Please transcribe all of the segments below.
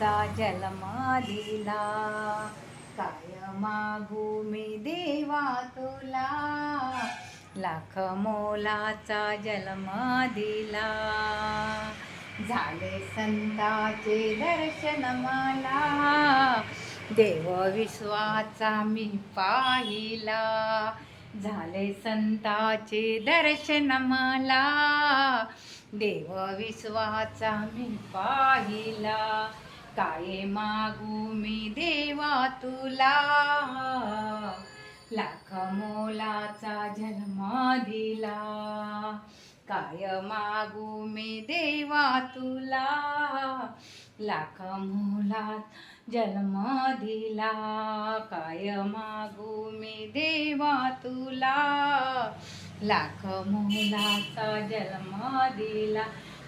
मोलाचा जन्म दिला काय मागू मी देवा तुला. लाख मोलाचा जन्म दिला झाले संताचे दर्शन मला. देव विश्वाचा मी पाहिला. झाले संताचे दर्शन मला. देव विश्वाचा मी पाहिला. काय मागू मी देवा तुला? लाख मोलाचा जन्म दिला. काय मागू मी देवा तुला? लाख मोलात जन्म दिला. काय मागू मी देवा तुला? लाख मोलाचा जन्म दिला.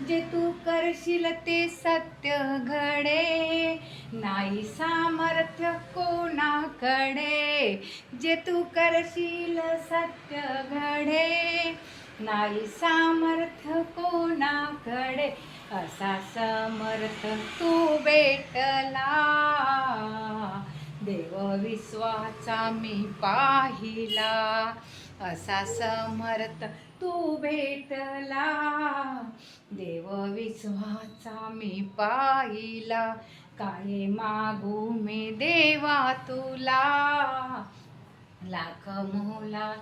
जे तू करशील ते सत्य घडे. नाही सामर्थ्य कोणाकडे. जे तू करशील सत्य घडे. नाही सामर्थ्य कोणाकडे. असा समर्थ तू भेटला. देव विश्वाचा मी पाहिला. असा समर्थ तू भेटला. देव विश्वाचा मी पाहिला. काय मागू मी देवा तुला? लाख मोला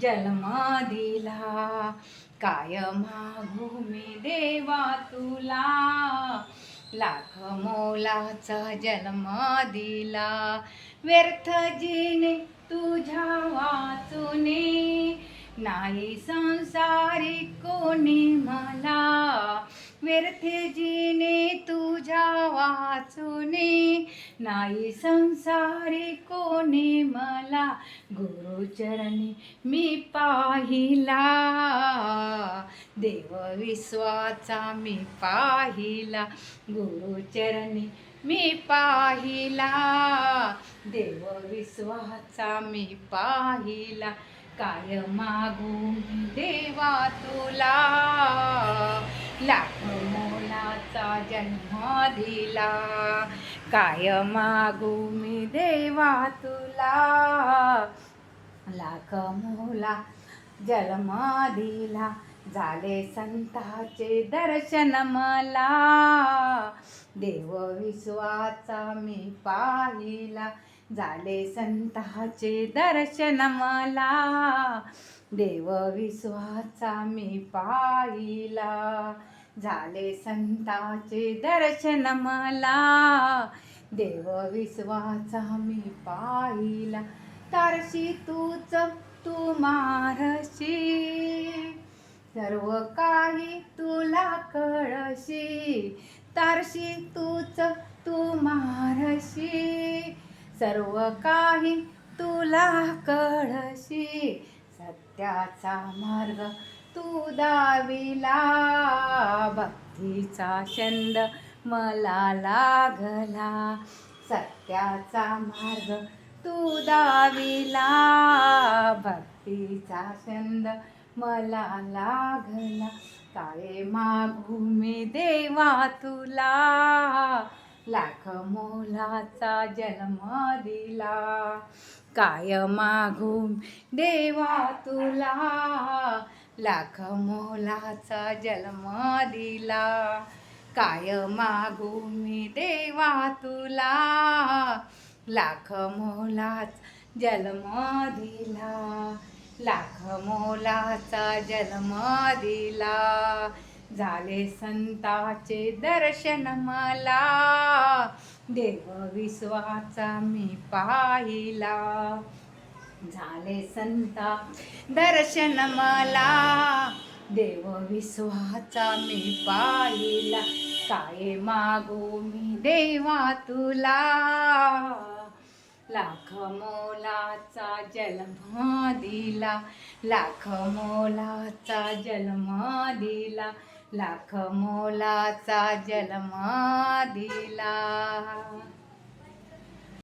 जन्म दिला. काय मागू मी देवा तुला? लाख मोलाचा जन्म दिला. व्यर्थ जिने तुझ्या वाचुने नाही संसारी कोणी मला. व्यर्थ जीने तुझ्या वाचूने. नाही संसारी कोणी मला. गुरुचरणी मी पाहिला. देव विश्वाचा मी पाहिला. गुरुचरणी मी पाहिला. देव विश्वाचा मी पाहिला. काय मागू देवा तुला? लाख मोलाचा जन्म दिला. काय मागू मी देवा तुला? लाख मोला जन्म दिला. झाले संताचे दर्शन मला. देव विश्वाचा मी पाहिला. झाले संताचे दर्शन मला देव विश्वाचा मी पाहिला. झाले संताचे दर्शन मला देव विश्वाचा मी पाहिला. तारशी तूच तू मारशी. सर्व काही तुला कळशी. तारशी तूच तू मारशी. सर्व काही तुला कळशी. सत्याचा मार्ग तू दाविला. भक्तीचा छंद मला लागला. सत्याचा मार्ग तू दाविला. भक्तीचा छंद मला लागला. काय मागू मी देवा तुला? लाख मोलाचा जन्म दिला. काय मागून देवा तुला? लाख मोलाचा जन्म दिला. काय मागू मी देवा तुला? लाख मोलाच जन्म दिला. लाख मोलाचा जन्म दिला. झाले संताचे दर्शन मला. देव विश्वाचा मी पाहिला. झाले संता दर्शन मला. देव विश्वाचा मी पाहिला. काय मागू मी देवा तुला? लाख मोलाचा जन्म दिला. लाख मोलाचा जन्म दिला. लाख मोलाचा जन्म दिला.